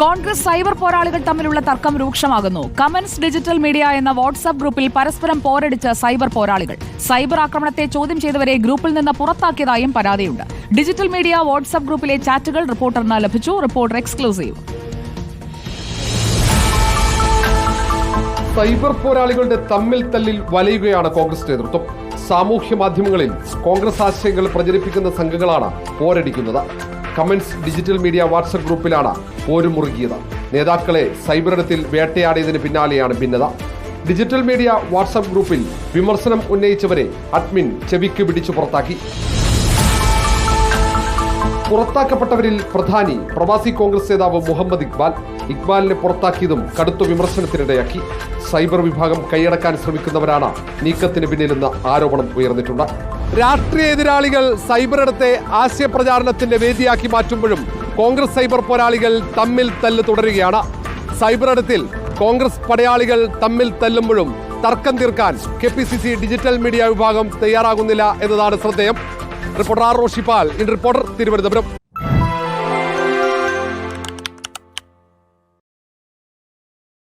Congress cyber പോരാളികൾ തമ്മിലുള്ള തർക്കം രൂക്ഷമാകുന്നു. കമൻസ് ഡിജിറ്റൽ മീഡിയ എന്ന വാട്സ്ആപ്പ് ഗ്രൂപ്പിൽ പരസ്പരം പോരടിച്ച സൈബർ പോരാളികൾ. സൈബർ ആക്രമണത്തെ ചോദ്യം ചെയ്തവരെ ഗ്രൂപ്പിൽ നിന്ന് പുറത്താക്കിയതായും പരാതിയുണ്ട്. ഡിജിറ്റൽ മീഡിയ വാട്സ്ആപ്പ് ഗ്രൂപ്പിലെ ചാറ്റുകൾ റിപ്പോർട്ടറിന് ലഭിച്ചു. Reporter exclusive. സൈബർ പോരാളികളുടെ തമ്മിൽ തല്ലിൽ വലയുകയാണ് കോൺഗ്രസ് നേതൃത്വം. സാമൂഹ്യ മാധ്യമങ്ങളിൽ കോൺഗ്രസ് ആശയങ്ങൾ പ്രചരിപ്പിക്കുന്ന സംഘങ്ങളാണ് പോരടിക്കുന്നത്. കമന്റ്സ് ഡിജിറ്റൽ മീഡിയ വാട്സപ്പ് ഗ്രൂപ്പിലാണ് പോരും മുറുകിയത് നേതാക്കളെ സൈബറിടത്തിൽ വേട്ടയാടിയതിന് പിന്നാലെയാണ് ഭിന്നത. ഡിജിറ്റൽ മീഡിയ വാട്സപ്പ് ഗ്രൂപ്പിൽ വിമർശനം ഉന്നയിച്ചവരെ അഡ്മിൻ ചെവിക്ക് പിടിച്ചു പുറത്താക്കി. പുറത്താക്കപ്പെട്ടവരിൽ പ്രധാനി പ്രവാസി കോൺഗ്രസ് നേതാവ് മുഹമ്മദ് ഇക്ബാൽ. ഇക്ബാലിനെ പുറത്താക്കിയതും കടുത്ത വിമർശനത്തിനിടയാക്കി. സൈബർ വിഭാഗം കൈയടക്കാൻ ശ്രമിക്കുന്നവരാണ് നീക്കത്തിന് പിന്നിലെന്ന ആരോപണം ഉയർന്നിട്ടുണ്ട്. രാഷ്ട്രീയ എതിരാളികൾ സൈബറിടത്തെ ആശയപ്രചാരണത്തിന്റെ വേദിയാക്കി മാറ്റുമ്പോഴും കോൺഗ്രസ് സൈബർ പോരാളികൾ തമ്മിൽ തല്ല് തുടരുകയാണ്. സൈബറിടത്തിൽ കോൺഗ്രസ് പടയാളികൾ തമ്മിൽ തല്ലുമ്പോഴും തർക്കം തീർക്കാൻ K P C C digital media വിഭാഗം തയ്യാറാകുന്നില്ല എന്നതാണ് ശ്രദ്ധേയം. Reporter R Roshippal in reporter Thiruvananthapuram.